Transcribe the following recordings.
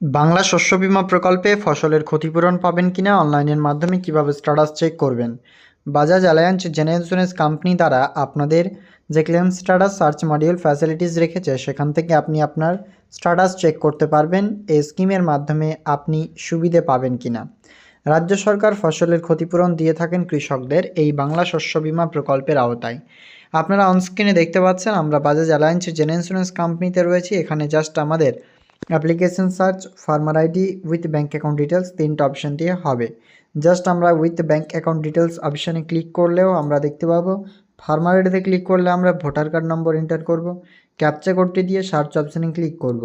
বাংলা শস্য বিমা প্রকল্পে ফসলের ক্ষতিপূরণ পাবেন কিনা অনলাইনের মাধ্যমে কীভাবে স্ট্যাটাস চেক করবেন? Bajaj Allianz general insurance company দ্বারা আপনাদের যে claim status search module facilities রেখেছে, সেখান থেকে আপনি আপনার স্ট্যাটাস চেক করতে পারবেন এই স্কিমের মাধ্যমে আপনি সুবিধে পাবেন কিনা। রাজ্য সরকার ফসলের ক্ষতিপূরণ দিয়ে থাকেন কৃষকদের এই বাংলা শস্য বিমা প্রকল্পের আওতায়। আপনারা অনস্ক্রিনে দেখতে পাচ্ছেন, আমরা বাজাজ অ্যালায়েন্স জেনারেল ইন্স্যুরেন্স কোম্পানিতে রয়েছি, এখানে জাস্ট আমাদের application search, farmer ID, with bank account details তিনটা অপশান দিয়ে হবে। জাস্ট আমরা উইথ ব্যাঙ্ক অ্যাকাউন্ট ডিটেলস অপশানে ক্লিক করলেও আমরা দেখতে পাবো। ফার্মার আইডিতে ক্লিক করলে আমরা ভোটার কার্ড নম্বর এন্টার করব। ক্যাপচা কোডটি দিয়ে সার্চ অপশানে ক্লিক করব।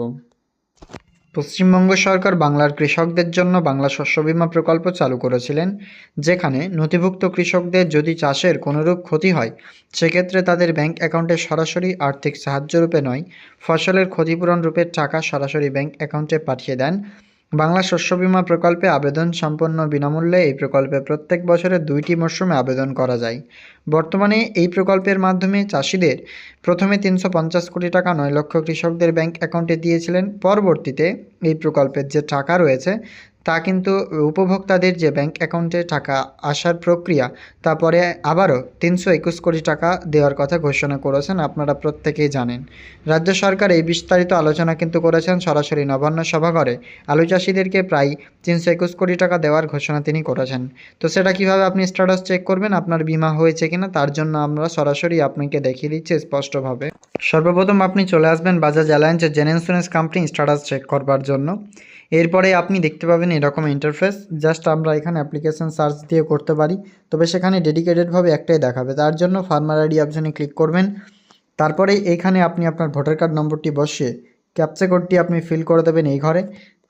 পশ্চিমবঙ্গ সরকার বাংলার কৃষকদের জন্য বাংলা শস্য বিমা প্রকল্প চালু করেছিলেন, যেখানে নথিভুক্ত কৃষকদের যদি চাষের কোনোরূপ ক্ষতি হয়, সেক্ষেত্রে তাদের ব্যাংক অ্যাকাউন্টে সরাসরি আর্থিক সাহায্য রূপে নয়, ফসলের ক্ষতিপূরণ রূপের টাকা সরাসরি ব্যাংক অ্যাকাউন্টে পাঠিয়ে দেন বাংলা শস্য বিমা প্রকল্পে আবেদন সম্পন্ন বিনামূল্যে এই প্রকল্পে প্রত্যেক বছরে দুইটি মরশুমে আবেদন করা যায়। বর্তমানে এই প্রকল্পের মাধ্যমে চাষিদের প্রথমে তিনশো পঞ্চাশ কোটি টাকা নয় লক্ষ কৃষকদের ব্যাংক অ্যাকাউন্টে দিয়েছিলেন। পরবর্তীতে এই প্রকল্পের যে টাকা রয়েছে তা কিন্তু উপভোক্তাদের যে ব্যাংক অ্যাকাউন্টে টাকা আসার প্রক্রিয়া তারপরে আবারও তিনশো একুশ কোটি টাকা দেওয়ার কথা ঘোষণা করেছেন আপনারা প্রত্যেকেই জানেন। রাজ্য সরকার এই বিস্তারিত আলোচনা কিন্তু করেছেন সরাসরি নবান্ন সভাঘরে। আলু চাষিদেরকে প্রায় তিনশো একুশ কোটি টাকা দেওয়ার ঘোষণা তিনি করেছেন। তো সেটা কীভাবে আপনি স্ট্যাটাস চেক করবেন? আপনার বিমা হয়েছে কিনা? তার জন্য আমরা সরাসরি আপনাকে দেখিয়ে দিচ্ছি স্পষ্টভাবে। সর্বপ্রথম আপনি চলে আসবেন বাজাজ অ্যালায়েন্সের gen insurance company status check করবার জন্য। এরপরে আপনি দেখতে পাবেন এরকম ইন্টারফেস জাস্ট আমরা এখানে অ্যাপ্লিকেশন সার্চ দিয়ে করতে পারি। তবে সেখানে ডেডিকেটেডভাবে একটাই দেখাবে, তার জন্য ফার্মার আইডি অপশানে ক্লিক করবেন। তারপরে এইখানে আপনি আপনার ভোটার কার্ড নম্বরটি বসিয়ে ক্যাপচা কোডটি আপনি ফিল করে দেবেন এই ঘরে।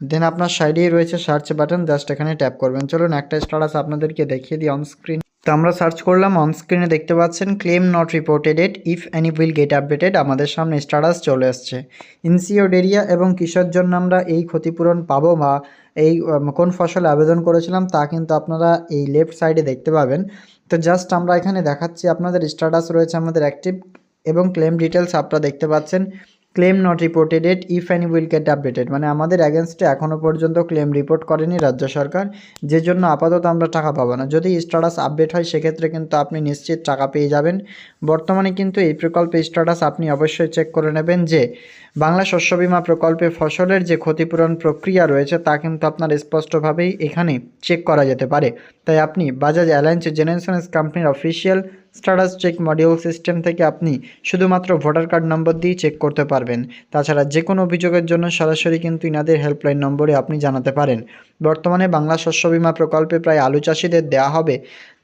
দেন আপনার সাইডেই রয়েছে সার্চ বাটন জাস্ট এখানে ট্যাপ করবেন। চলুন একটা স্ট্যাটাস আপনাদেরকে দেখিয়ে দিই অনস্ক্রিন তো আমরা সার্চ করলাম অনস্ক্রিনে দেখতে পাচ্ছেন claim not reported at if any will get updated আমাদের সামনে স্ট্যাটাস চলে আসছে। ইনসিওর্ড এরিয়া এবং কিসের জন্য আমরা এই ক্ষতিপূরণ পাবো বা এই কোন ফসলে আবেদন করেছিলাম তা কিন্তু আপনারা এই লেফট সাইডে দেখতে পাবেন। তো জাস্ট আমরা এখানে দেখাচ্ছি, আপনাদের স্ট্যাটাস রয়েছে আমাদের অ্যাক্টিভ এবং ক্লেম ডিটেলস আপনারা দেখতে পাচ্ছেন। Claim not reported at if any will get updated মানে আমাদের অ্যাগেনস্টে এখনও পর্যন্ত ক্লেম রিপোর্ট করেনি রাজ্য সরকার, যে জন্য আপাতত আমরা টাকা পাবো না। যদি স্ট্যাটাস আপডেট হয়, সেক্ষেত্রে কিন্তু আপনি নিশ্চিত টাকা পেয়ে যাবেন। বর্তমানে কিন্তু এই প্রকল্পে স্ট্যাটাস আপনি অবশ্যই চেক করে নেবেন যে, বাংলা শস্য বীমা প্রকল্পে ফসলের যে ক্ষতিপূরণ প্রক্রিয়া রয়েছে, তা কিন্তু আপনার স্পষ্টভাবেই এখানে চেক করা যেতে পারে। তাই আপনি বাজাজ অ্যালায়েন্স জেনারেশনস কোম্পানির official status check module system থেকে আপনি শুধুমাত্র ভোটার কার্ড নম্বর দিয়ে চেক করতে পারবেন। তাছাড়া যে কোনো অভিযোগের জন্য সরাসরি কিন্তু ইনাদের হেল্পলাইন নম্বরে আপনি জানাতে পারেন। বর্তমানে বাংলা শস্য বিমা প্রকল্পে প্রায় আলু চাষিদের দেওয়া হবে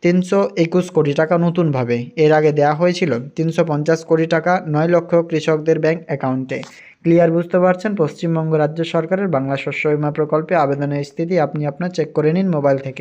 তিনশো একুশ কোটি টাকা নতুনভাবে। এর আগে দেওয়া হয়েছিল তিনশো পঞ্চাশ কোটি টাকা নয় লক্ষ কৃষকদের ব্যাংক অ্যাকাউন্টে। ক্লিয়ার বুঝতে পারছেন? পশ্চিমবঙ্গ রাজ্য সরকারের বাংলা শস্য বিমা প্রকল্পে আবেদনের স্থিতি আপনি আপনার চেক করে নিন মোবাইল থেকে।